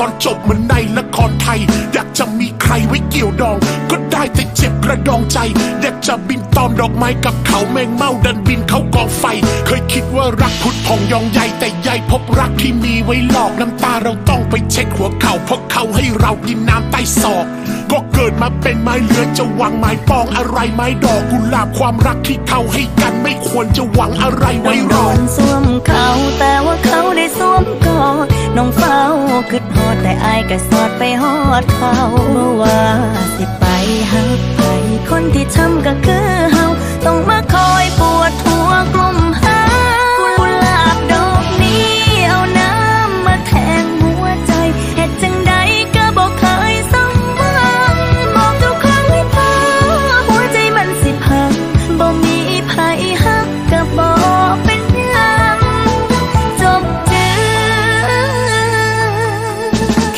ตอนจบเหมือนในละครไทย อยากจะมีใครไว้เกี่ยวดอง ก็ได้แต่เจ็บกระดองใจ อยากจะบินตอมดอกไม้กับเขาแมงเม่าดันบินเขากองไฟ เคยคิดว่ารักพุดพองยองใหญ่แต่ใหญ่พบรักที่มีไว้หลอกน้ำตาเราต้องไปเช็ดหัวเขาเพราะเขาให้เรากินน้ำใต้ศอกก็เกิดมาเป็นไม้เลือจะหวังไม้ปองอะไรไม้ดอกกุหลาบความรักที่เขาให้กันไม่ควรจะหวังอะไรไว้รโดอนสวมเขาแต่ คิดฮอดแต่อายก็สอดไปฮอดเขาเมื่อว่าสิไปหักไปคนที่ทำก็คือ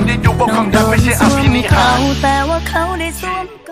คนที่ดูว่าความรักไม่ใช่อภินิหารแต่ว่าเขาได้สวม